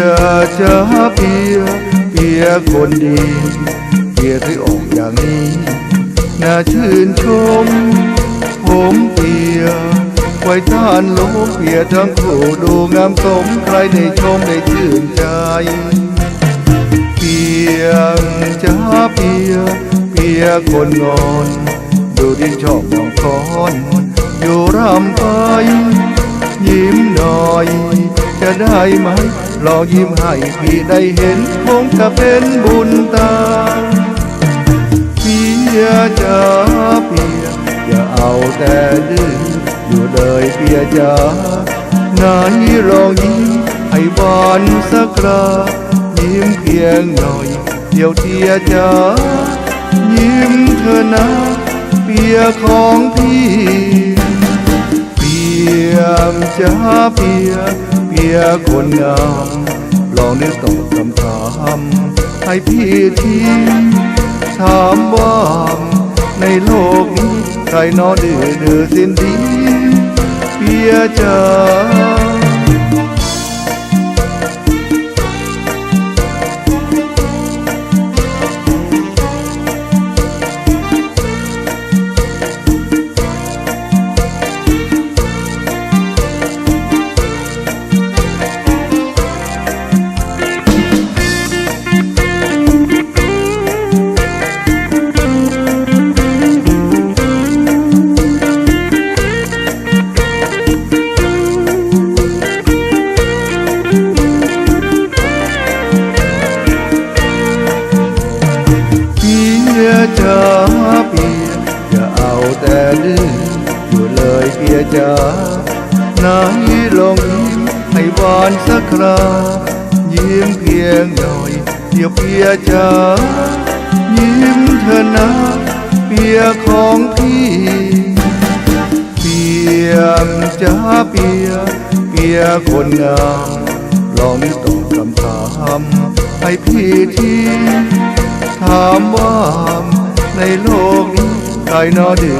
ยจ้าเปียเปียคนดีเปียที่ออกอย่างนี้น่าชื่นชม ผมเปียไว้ท่านโลกเปียทั้งคู่ดูงามสมใครได้ชมได้ชื่นใจเปียจ้าเปียเปียคนงอนดูที่ชอบมองคอนอยู่รำไปยิ้มหน่อย จะได้ไหม ลอยิ้มให้พี่ได้เห็นคงจะเป็นบุญตาเปียจ้าเปียอย่าเอาแต่ดื้ออยู่เลยเปียจ้าไหนลองยิ้มให้บานสักครายิ้มเพียงหน่อยเดี๋ยวเทียจ้ายิ้มเธอนะเปียของพี่เปียมจ้าเปีย เพียคนงามลองนึกตอบคำถามให้พี่ทีถามว่าในโลกนี้ใครนอดื้อดื้อสิ้นดีเพียจ้า แต่ดื้ออยู่เลยเปียจ้าไหนลองยิ้มให้หวานสักครายิ้มเพียงหน่อยเดี๋ยวเปียจ้ายิ้มเธอนะเปียของพี่เปียมจ้าเปียเปียคนงามลองตอบคำถามให้พี่ที่ถามว่าในโลกนี้ ใครหนอดื้อ